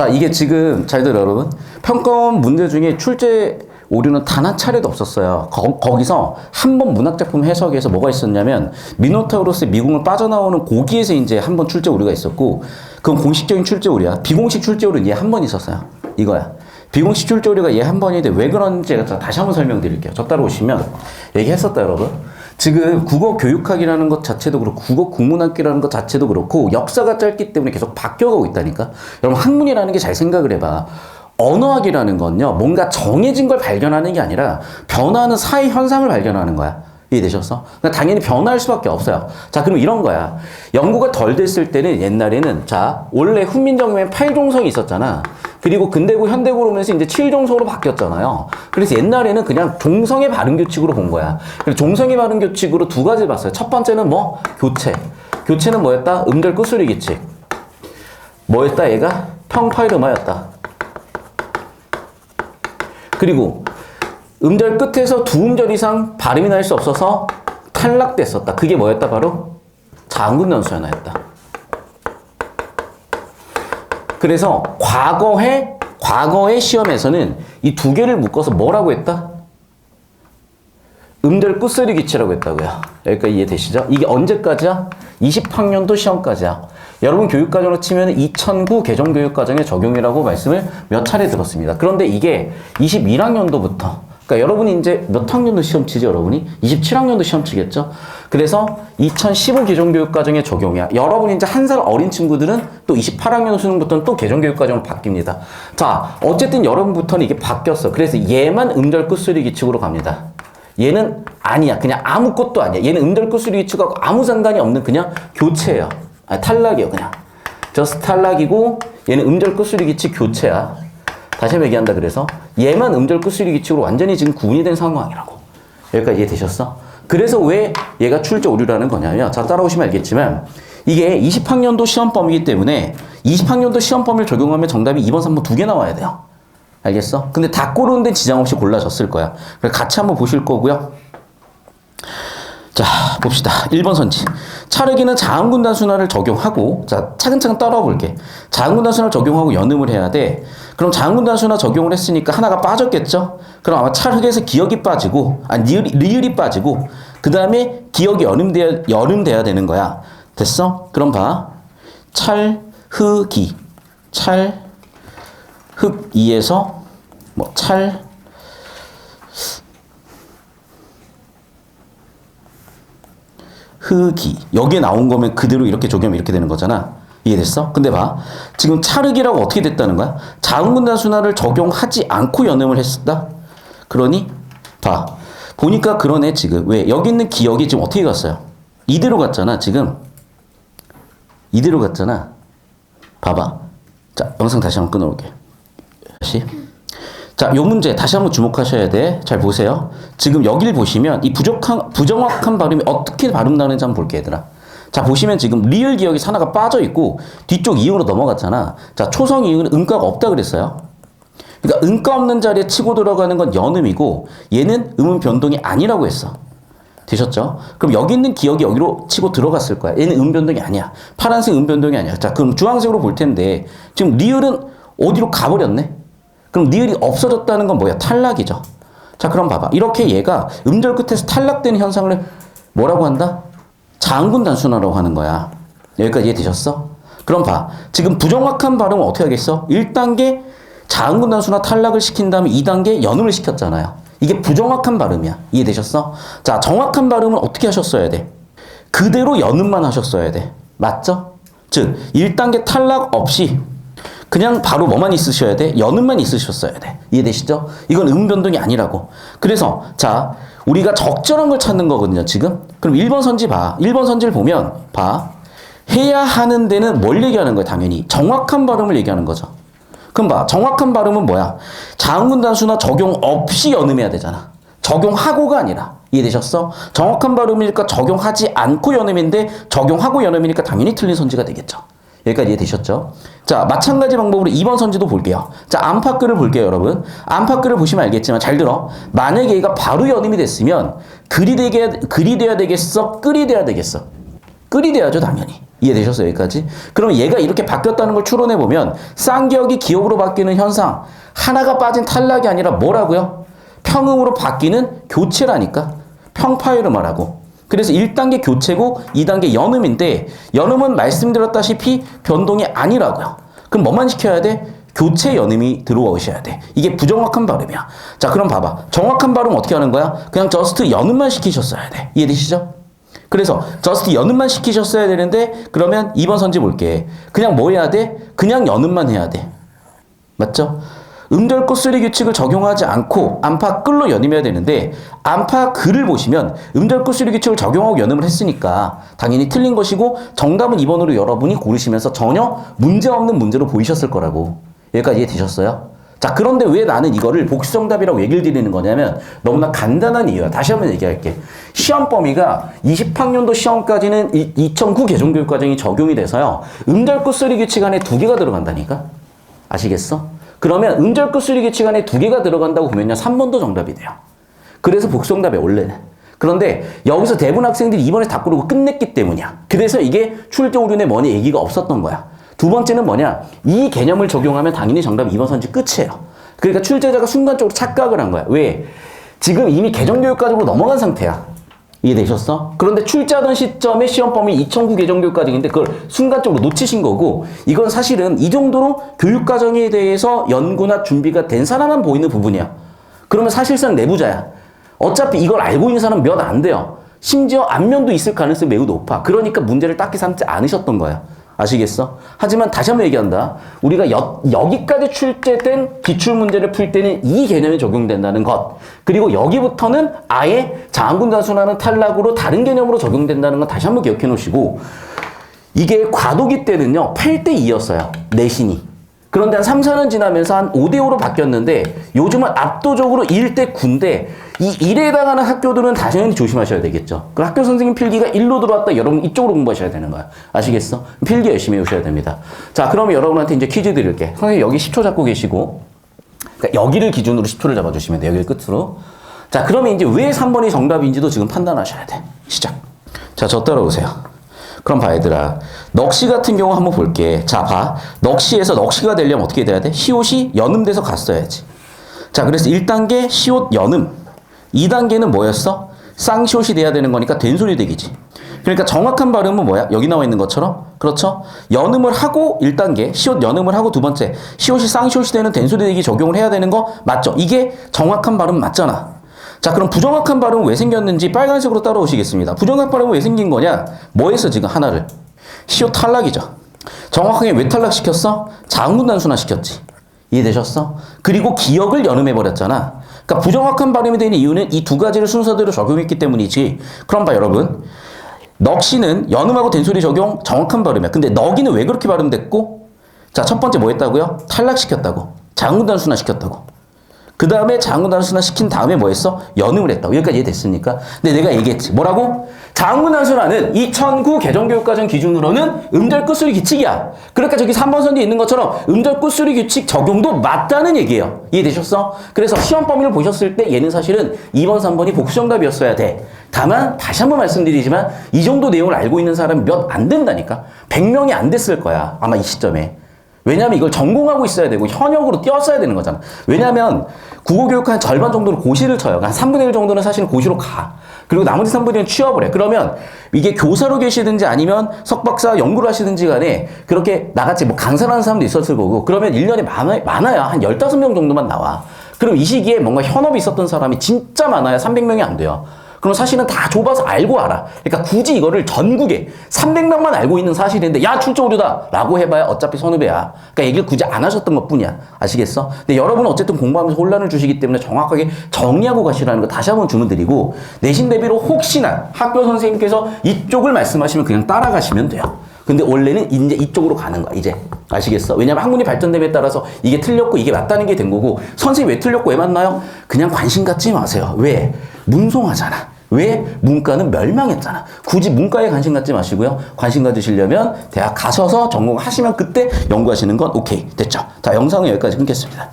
자, 이게 지금 잘 들어 여러분. 평가원 문제 중에 출제 오류는 단 한 차례도 없었어요. 거, 기서 한 번 문학작품 해석에서 뭐가 있었냐면 미노타우로스의 미궁을 빠져나오는 고기에서 이제 한 번 출제 오류가 있었고 그건 공식적인 출제 오류야. 비공식 출제 오류는 얘 한 번 있었어요. 이거야. 비공식 출제 오류가 얘 한 번인데 왜 그런지 제가 다시 한번 설명드릴게요. 저 따라오시면 얘기했었다 여러분. 지금 국어 교육학이라는 것 자체도 그렇고 국어 국문학기라는 것 자체도 그렇고 역사가 짧기 때문에 계속 바뀌어가고 있다니까. 여러분 학문이라는 게 잘 생각을 해봐. 언어학이라는 건요, 뭔가 정해진 걸 발견하는 게 아니라 변화하는 사회 현상을 발견하는 거야. 이해되셨어? 그러니까 당연히 변화할 수밖에 없어요. 자, 그럼 이런 거야. 연구가 덜 됐을 때는 옛날에는, 자, 원래 훈민정음에 8종성이 있었잖아. 그리고 근대고 현대고로 오면서 이제 7종성으로 바뀌었잖아요. 그래서 옛날에는 그냥 종성의 발음 규칙으로 본 거야. 그래서 종성의 발음 규칙으로 두 가지를 봤어요. 첫 번째는 뭐? 교체. 교체는 뭐였다? 음절 끝소리 규칙. 뭐였다? 얘가 평파이르마였다. 그리고 음절 끝에서 두 음절 이상 발음이 날 수 없어서 탈락됐었다. 그게 뭐였다? 바로 장군단수 하나였다. 그래서 과거에 과거의 시험에서는 이 두 개를 묶어서 뭐라고 했다? 음절 끝소리 기치라고 했다고요. 여기까지 이해되시죠? 이게 언제까지야? 20학년도 시험까지야. 여러분 교육과정으로 치면 2009 개정교육과정의 적용이라고 말씀을 몇 차례 들었습니다. 그런데 이게 21학년도부터 그러니까 여러분이 이제 몇 학년도 시험 치죠, 여러분이? 27학년도 시험 치겠죠? 그래서 2015 개정교육과정의 적용이야. 여러분이 이제 한 살 어린 친구들은 또 28학년 수능부터는 또 개정교육과정으로 바뀝니다. 자, 어쨌든 여러분부터는 이게 바뀌었어. 그래서 얘만 음절 끝소리 기칙으로 갑니다. 얘는 아니야. 그냥 아무것도 아니야. 얘는 음절 끝소리 기칙하고 아무 상관이 없는 그냥 교체예요. 아, 탈락이에요, 그냥. 저스 탈락이고 얘는 음절 끝소리 기칙 교체야. 다시 한번 얘기한다 그래서 얘만 음절 끝소리 기칙으로 완전히 지금 구분이 된 상황이라고. 여기까지 이해되셨어? 그래서 왜 얘가 출제 오류라는 거냐면 자 따라오시면 알겠지만 이게 20학년도 시험 범위이기 때문에 20학년도 시험 범위를 적용하면 정답이 2번, 3번 두 개 나와야 돼요. 알겠어? 근데 다 고르는 데는 지장 없이 골라졌을 거야. 같이 한번 보실 거고요. 자, 봅시다. 1번 선지. 차르기는 자음군 단순화를 적용하고, 자, 차근차근 따라와 볼게. 자음군 단순화를 적용하고 연음을 해야 돼. 그럼 자음군 단순화 적용을 했으니까 하나가 빠졌겠죠? 그럼 아마 차르기에서 기억이 빠지고, 아, 리을이, 리을이 빠지고, 그 다음에 기억이 연음돼야, 연음돼야 되는 거야. 됐어? 그럼 봐. 찰, 흐, 기. 찰, 흑, 이에서, 뭐, 찰, 흑이 여기에 나온 거면 그대로 이렇게 적용하면 이렇게 되는 거잖아. 이해됐어? 근데 봐. 지금 차르기라고 어떻게 됐다는 거야? 자음군단 순화를 적용하지 않고 연음을 했다? 그러니 봐. 보니까 그러네 지금. 왜? 여기 있는 기억이 지금 어떻게 갔어요? 이대로 갔잖아 지금. 이대로 갔잖아. 봐봐. 자 영상 다시 한번 끊어올게. 다시. 자, 요 문제 다시 한번 주목하셔야 돼. 잘 보세요. 지금 여기를 보시면 이 부족한, 부정확한 발음이 어떻게 발음 나는지 한번 볼게, 얘들아. 자, 보시면 지금 리을 기억이 하나가 빠져 있고 뒤쪽 이음으로 넘어갔잖아. 자, 초성 이음은 음가가 없다 그랬어요. 그러니까 음가 없는 자리에 치고 들어가는 건 연음이고 얘는 음은 변동이 아니라고 했어. 되셨죠? 그럼 여기 있는 기억이 여기로 치고 들어갔을 거야. 얘는 음 변동이 아니야. 파란색 음 변동이 아니야. 자, 그럼 주황색으로 볼 텐데 지금 리을은 어디로 가버렸네? 그럼 니을이 없어졌다는 건 뭐야? 탈락이죠. 자, 그럼 봐봐. 이렇게 얘가 음절 끝에서 탈락되는 현상을 뭐라고 한다? 장군 단순화라고 하는 거야. 여기까지 이해되셨어? 그럼 봐. 지금 부정확한 발음은 어떻게 하겠어? 1단계 장군 단순화 탈락을 시킨 다음에 2단계 연음을 시켰잖아요. 이게 부정확한 발음이야. 이해되셨어? 자, 정확한 발음은 어떻게 하셨어야 돼? 그대로 연음만 하셨어야 돼. 맞죠? 즉, 1단계 탈락 없이 그냥 바로 뭐만 있으셔야 돼? 연음만 있으셨어야 돼. 이해되시죠? 이건 음 변동이 아니라고. 그래서 자, 우리가 적절한 걸 찾는 거거든요, 지금. 그럼 1번 선지 봐. 1번 선지를 보면 봐. 해야 하는 데는 뭘 얘기하는 거야, 당연히. 정확한 발음을 얘기하는 거죠. 그럼 봐. 정확한 발음은 뭐야? 자음군 단수나 적용 없이 연음해야 되잖아. 적용하고가 아니라. 이해되셨어? 정확한 발음이니까 적용하지 않고 연음인데 적용하고 연음이니까 당연히 틀린 선지가 되겠죠. 여기까지 이해되셨죠? 자, 마찬가지 방법으로 2번 선지도 볼게요. 자, 안팎글을 볼게요, 여러분. 안팎글을 보시면 알겠지만 잘 들어. 만약에 얘가 바로 연임이 됐으면 글이 되게 글이 돼야 되겠어? 끌이 돼야 되겠어? 끌이 돼야죠, 당연히. 이해되셨어요 여기까지? 그럼 얘가 이렇게 바뀌었다는 걸 추론해 보면 쌍기역이 기역으로 바뀌는 현상 하나가 빠진 탈락이 아니라 뭐라고요? 평응으로 바뀌는 교체라니까 평파율을 말하고 그래서 1단계 교체고 2단계 연음인데 연음은 말씀드렸다시피 변동이 아니라고요. 그럼 뭐만 시켜야 돼? 교체 연음이 들어오셔야 돼. 이게 부정확한 발음이야. 자, 그럼 봐봐. 정확한 발음 어떻게 하는 거야? 그냥 저스트 연음만 시키셨어야 돼. 이해되시죠? 그래서 저스트 연음만 시키셨어야 되는데 그러면 2번 선지 볼게. 그냥 뭐 해야 돼? 그냥 연음만 해야 돼. 맞죠? 음절구 쓰리 규칙을 적용하지 않고 안파 끌로 연임해야 되는데 안파 글을 보시면 음절구 쓰리 규칙을 적용하고 연음을 했으니까 당연히 틀린 것이고 정답은 2번으로 여러분이 고르시면서 전혀 문제없는 문제로 보이셨을 거라고. 여기까지 이해되셨어요? 자 그런데 왜 나는 이거를 복수 정답이라고 얘기를 드리는 거냐면 너무나 간단한 이유야. 다시 한번 얘기할게. 시험 범위가 20학년도 시험까지는 2009 개정교육과정이 적용이 돼서요. 음절구 쓰리 규칙 안에 두 개가 들어간다니까? 아시겠어? 그러면 수리 규칙 안에 두 개가 들어간다고 보면요. 3번도 정답이 돼요. 그래서 복수정답이 원래는. 그런데 여기서 대부분 학생들이 이번에 다 고르고 끝냈기 때문이야. 그래서 이게 출제 오류네 뭐니 얘기가 없었던 거야. 두 번째는 뭐냐? 이 개념을 적용하면 당연히 정답 2번 선지 끝이에요. 그러니까 출제자가 순간적으로 착각을 한 거야. 왜? 지금 이미 개정교육과정으로 넘어간 상태야. 이해되셨어? 그런데 출제하던 시점에 시험범위 2009 개정 교육과정인데 그걸 순간적으로 놓치신 거고 이건 사실은 이 정도로 교육과정에 대해서 연구나 준비가 된 사람만 보이는 부분이야. 그러면 사실상 내부자야. 어차피 이걸 알고 있는 사람 몇안 돼요. 심지어 안면도 있을 가능성이 매우 높아. 그러니까 문제를 딱히 삼지 않으셨던 거야. 아시겠어? 하지만 다시 한번 얘기한다. 우리가 여, 여기까지 출제된 기출 문제를 풀 때는 이 개념이 적용된다는 것. 그리고 여기부터는 아예 장군 단순화는 탈락으로 다른 개념으로 적용된다는 건 다시 한번 기억해 놓으시고 이게 과도기 때는요. 8대 2였어요. 내신이. 그런데 한 3, 4년 지나면서 한 5대 5로 바뀌었는데 요즘은 압도적으로 1대 9인데 이 1에 해당하는 학교들은 당연히 조심하셔야 되겠죠. 그 학교 선생님 필기가 1로 들어왔다 여러분 이쪽으로 공부하셔야 되는 거야. 아시겠어? 필기 열심히 해오셔야 됩니다. 자, 그러면 여러분한테 이제 퀴즈 드릴게. 선생님 여기 10초 잡고 계시고 그러니까 여기를 기준으로 10초를 잡아주시면 돼요. 여기를 끝으로. 자, 그러면 이제 왜 3번이 정답인지도 지금 판단하셔야 돼. 시작. 자, 저 따라오세요. 그럼 봐, 얘들아. 넋시 같은 경우 한번 볼게. 자, 봐. 넋시에서 넋시가 되려면 어떻게 돼야 돼? 시옷이 연음돼서 갔어야지. 자, 그래서 1단계 시옷 연음. 2단계는 뭐였어? 쌍시옷이 돼야 되는 거니까 된소리 대기지. 그러니까 정확한 발음은 뭐야? 여기 나와 있는 것처럼. 그렇죠? 연음을 하고 1단계, 시옷 연음을 하고 두 번째, 시옷이 쌍시옷이 되는 된소리 대기 적용을 해야 되는 거 맞죠? 이게 정확한 발음 맞잖아. 자, 그럼 부정확한 발음은 왜 생겼는지 빨간색으로 따라오시겠습니다. 부정확한 발음은 왜 생긴 거냐? 뭐에서 지금 하나를? 시옷 탈락이죠. 정확하게 왜 탈락시켰어? 자음군 단순화 시켰지. 이해되셨어? 그리고 기억을 연음해버렸잖아. 그러니까 부정확한 발음이 되는 이유는 이 두 가지를 순서대로 적용했기 때문이지. 그럼 봐, 여러분. 넋이는 연음하고 된소리 적용 정확한 발음이야. 근데 넋이는 왜 그렇게 발음됐고? 자, 첫 번째 뭐 했다고요? 탈락시켰다고. 자음군 단순화 시켰다고. 그 다음에 장군 단순화 시킨 다음에 뭐 했어? 연음을 했다고. 여기까지 이해됐습니까? 근데 내가 얘기했지. 뭐라고? 장군 단순화는 2009 개정교육과정 기준으로는 음절 끝수리 규칙이야. 그러니까 저기 3번 선에 있는 것처럼 음절 끝수리 규칙 적용도 맞다는 얘기예요. 이해되셨어? 그래서 시험 범위를 보셨을 때 얘는 사실은 2번, 3번이 복수정답이었어야 돼. 다만 다시 한번 말씀드리지만 이 정도 내용을 알고 있는 사람이 몇안 된다니까. 100명이 안 됐을 거야. 아마 이 시점에. 왜냐하면 이걸 전공하고 있어야 되고 현역으로 뛰었어야 되는 거잖아. 왜냐하면 국어교육 한 절반 정도는 고시를 쳐요. 한 3분의 1 정도는 사실은 고시로 가. 그리고 나머지 3분의 1은 취업을 해. 그러면 이게 교사로 계시든지 아니면 석박사 연구를 하시든지 간에 그렇게 나같이 뭐 강사를 하는 사람도 있었을 거고 그러면 1년에 많아, 많아야 한 15명 정도만 나와. 그럼 이 시기에 뭔가 현업이 있었던 사람이 진짜 많아야 300명이 안 돼요. 그럼 사실은 다 좁아서 알고 알아. 그러니까 굳이 이거를 전국에 300명만 알고 있는 사실인데 야 출제 오류다 라고 해봐야 어차피 선후배야. 그러니까 얘기를 굳이 안 하셨던 것 뿐이야. 아시겠어? 근데 여러분은 어쨌든 공부하면서 혼란을 주시기 때문에 정확하게 정리하고 가시라는 거 다시 한번 주문드리고 내신 대비로 혹시나 학교 선생님께서 이쪽을 말씀하시면 그냥 따라가시면 돼요. 근데 원래는 이제 이쪽으로 가는 거야, 이제. 아시겠어? 왜냐면 학문이 발전됨에 따라서 이게 틀렸고 이게 맞다는 게 된 거고, 선생님 왜 틀렸고 왜 맞나요? 그냥 관심 갖지 마세요. 왜? 문송하잖아. 왜? 문과는 멸망했잖아. 굳이 문과에 관심 갖지 마시고요. 관심 가지시려면 대학 가셔서 전공하시면 그때 연구하시는 건 오케이. 됐죠? 자, 영상은 여기까지 끊겠습니다.